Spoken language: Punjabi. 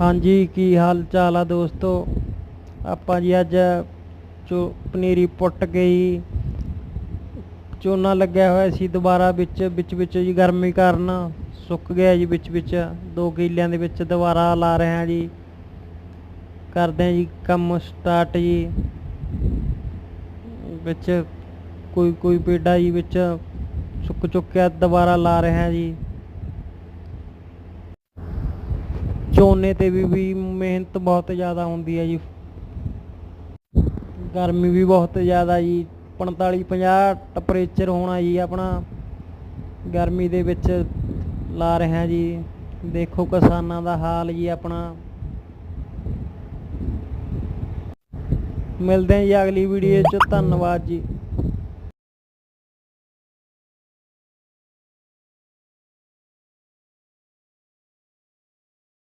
ਹਾਂਜੀ, ਕੀ ਹਾਲ ਚਾਲ ਆ ਦੋਸਤੋ? ਆਪਾਂ ਜੀ ਅੱਜ ਚੋ ਪਨੀਰੀ ਪੁੱਟ ਕੇ ਜੀ ਝੋਨਾ ਲੱਗਿਆ ਹੋਇਆ ਸੀ ਦੁਬਾਰਾ ਵਿੱਚ ਵਿੱਚ ਵਿੱਚ ਜੀ ਗਰਮੀ ਕਾਰਨ ਸੁੱਕ ਗਿਆ ਜੀ ਵਿੱਚ ਵਿੱਚ। ਦੋ ਕਿੱਲਿਆਂ ਦੇ ਵਿੱਚ ਦੁਬਾਰਾ ਲਾ ਰਹੇ ਹਾਂ ਜੀ। ਕਰਦੇ ਹਾਂ ਜੀ ਕੰਮ ਸਟਾਰਟ ਜੀ। ਵਿੱਚ ਕੋਈ ਕੋਈ ਪੇਡਾ ਜੀ ਵਿੱਚ ਸੁੱਕ ਚੁੱਕਿਆ, ਦੁਬਾਰਾ ਲਾ ਰਹੇ ਹਾਂ ਜੀ। ਝੋਨੇ ਤੇ ਵੀ ਵੀ ਮਿਹਨਤ ਬਹੁਤ ਜ਼ਿਆਦਾ ਹੁੰਦੀ ਹੈ ਜੀ। ਗਰਮੀ ਵੀ ਬਹੁਤ ਜ਼ਿਆਦਾ ਜੀ 45 50 ਟੈਂਪਰੇਚਰ ਹੋਣਾ ਜੀ ਆਪਣਾ। ਗਰਮੀ ਦੇ ਵਿੱਚ ਲਾ ਰਿਹਾ ਜੀ। ਦੇਖੋ ਕਿਸਾਨਾਂ ਦਾ ਹਾਲ ਜੀ ਆਪਣਾ। ਮਿਲਦੇ ਹਾਂ ਜੀ ਅਗਲੀ ਵੀਡੀਓ 'ਚ। ਧੰਨਵਾਦ ਜੀ।